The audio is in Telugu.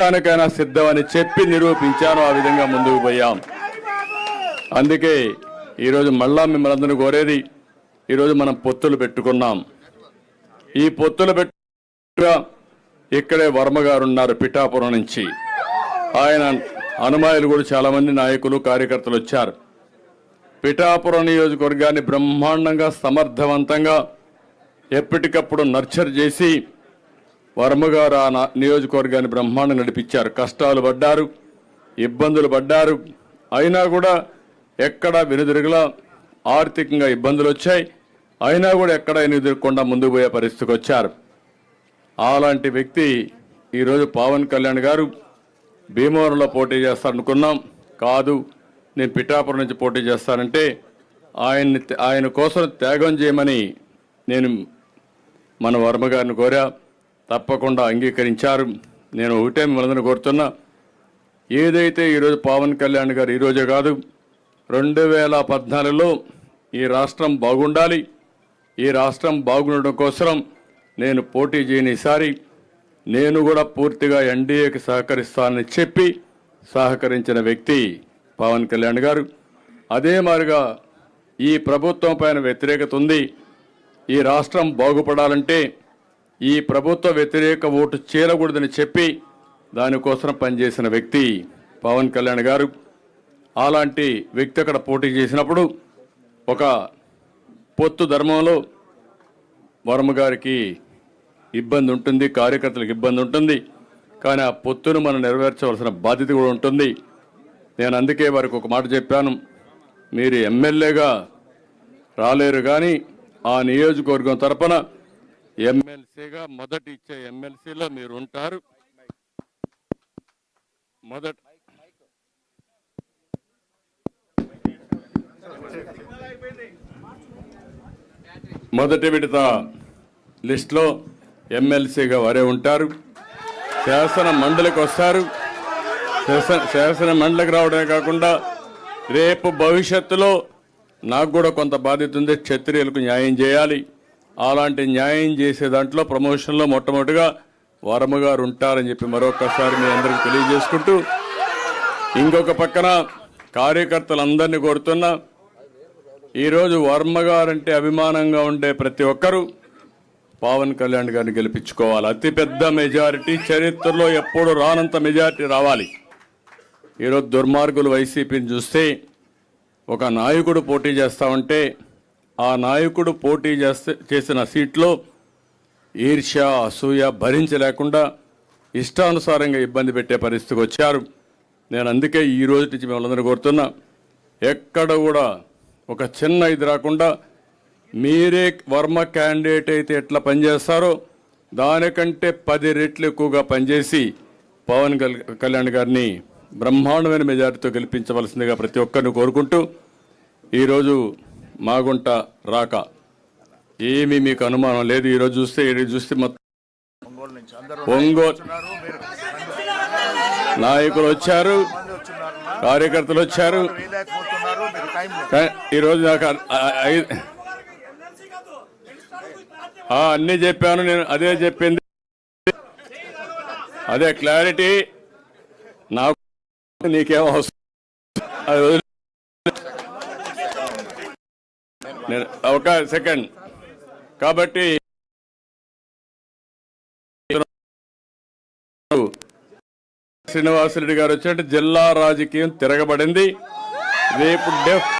దానికైనా సిద్ధమని చెప్పి నిరూపించాను ఆ విధంగా ముందుకు పోయాం. అందుకే ఈరోజు మళ్ళా మిమ్మల్ని అందరూ కోరేది ఈరోజు మనం పొత్తులు పెట్టుకున్నాం. ఈ పొత్తులు పెట్ట ఇక్కడే వర్మ గారు ఉన్నారు పిఠాపురం నుంచి. ఆయన అనుమాయులు కూడా చాలామంది నాయకులు కార్యకర్తలు వచ్చారు. పిఠాపురం నియోజకవర్గాన్ని బ్రహ్మాండంగా సమర్థవంతంగా ఎప్పటికప్పుడు నర్చర్ చేసి వర్మగారు ఆ నా- నియోజకవర్గాన్ని బ్రహ్మాండం నడిపించారు. కష్టాలు పడ్డారు ఇబ్బందులు పడ్డారు. అయినా కూడా ఎక్కడ వెనుదిరుగులా ఆర్థికంగా ఇబ్బందులు వచ్చాయి. అయినా కూడా ఎక్కడ ఎదుర్కొండా ముందుకు పోయే పరిస్థితికి వచ్చారు. అలాంటి వ్యక్తి ఈరోజు పవన్ కళ్యాణ్ గారు భీమవరంలో పోటీ చేస్తారనుకున్నాం. కాదు నేను పిఠాపురం నుంచి పోటీ చేస్తానంటే ఆయన్ని ఆయన కోసం త్యాగం చేయమని నేను మన వర్మ గారిని కోరా. తప్పకుండా అంగీకరించారు. నేను ఒకటే మిమ్మల్ని కోరుతున్నా ఏదైతే ఈరోజు పవన్ కళ్యాణ్ గారు ఈరోజే కాదు రెండు వేల పద్నాలుగులో ఈ రాష్ట్రం బాగుండాలి. ఈ రాష్ట్రం బాగుండడం కోసం నేను పోటీ చేయని ఈసారి నేను కూడా పూర్తిగా ఎన్డీఏకి సహకరిస్తానని చెప్పి సహకరించిన వ్యక్తి పవన్ కళ్యాణ్ గారు. అదే మాదిరిగా ఈ ప్రభుత్వం పైన వ్యతిరేకత ఉంది. ఈ రాష్ట్రం బాగుపడాలంటే ఈ ప్రభుత్వ వ్యతిరేక ఓటు చేరకూడదని చెప్పి దానికోసం పనిచేసిన వ్యక్తి పవన్ కళ్యాణ్ గారు. అలాంటి వ్యక్తి అక్కడ పోటీ చేసినప్పుడు ఒక పొత్తు ధర్మంలో వరమ గారికి ఇబ్బంది ఉంటుంది కార్యకర్తలకు ఇబ్బంది ఉంటుంది. కానీ ఆ పొత్తును మనం నెరవేర్చవలసిన బాధ్యత కూడా ఉంటుంది. నేను అందుకే వారికి ఒక మాట చెప్పాను. మీరు ఎమ్మెల్యేగా రాలేరు కానీ ఆ నియోజకవర్గం తరపున ఎమ్మెల్సీగా మొదటి ఇచ్చే ఎమ్మెల్సీలో మీరు ఉంటారు మొదట మొదటి విడత లిస్టులో ఎమ్మెల్సీగా వారే ఉంటారు. శాసన మండలికి వస్తారు. శాసన శాసన మండలికి రావడమే కాకుండా రేపు భవిష్యత్తులో నాకు కూడా కొంత బాధ్యత ఉంది. క్షత్రియులకు న్యాయం చేయాలి. అలాంటి న్యాయం చేసే దాంట్లో ప్రమోషన్లో మొట్టమొదటిగా వరమ గారు ఉంటారని చెప్పి మరొకసారి మీ అందరికి తెలియజేసుకుంటూ ఇంకొక పక్కన కార్యకర్తలందరినీ కోరుతున్నా ఈరోజు వర్మ గారంటే అభిమానంగా ఉండే ప్రతి ఒక్కరూ పవన్ కళ్యాణ్ గారిని గెలిపించుకోవాలి. అతిపెద్ద మెజారిటీ చరిత్రలో ఎప్పుడు రానంత మెజారిటీ రావాలి. ఈరోజు దుర్మార్గులు వైసీపీని చూస్తే ఒక నాయకుడు పోటీ చేస్తా ఉంటే ఆ నాయకుడు పోటీ చేస్తే చేసిన సీట్లో ఈర్ష్య అసూయ భరించలేకుండా ఇష్టానుసారంగా ఇబ్బంది పెట్టే పరిస్థితికి వచ్చారు. నేను అందుకే ఈ రోజు నుంచి మిమ్మల్ని కోరుతున్నా ఎక్కడ కూడా ఒక చిన్న ఇది రాకుండా మీరే వర్మ క్యాండిడేట్ అయితే ఎట్లా పనిచేస్తారో దానికంటే పది రెట్లు ఎక్కువగా పనిచేసి పవన్ కళ్యాణ్ గారిని బ్రహ్మాండమైన మెజారిటీతో గెలిపించవలసిందిగా ప్రతి ఒక్కరిని కోరుకుంటూ ఈరోజు మాగుంట రాక. ఏమీ మీకు అనుమానం లేదు. ఈరోజు చూస్తే ఈరోజు చూస్తే మొత్తం ఒంగోలు నాయకులు వచ్చారు. కార్యకర్తలు వచ్చారు. ఈరోజు నాకు అన్నీ చెప్పాను. నేను అదే చెప్పింది. అదే క్లారిటీ. నాకు నీకేం అవసరం? అది నేను ఒక సెకండ్. కాబట్టి శ్రీనివాసరెడ్డి గారు వచ్చినట్టు జిల్లా రాజకీయం తిరగబడింది. రేపు డెఫ్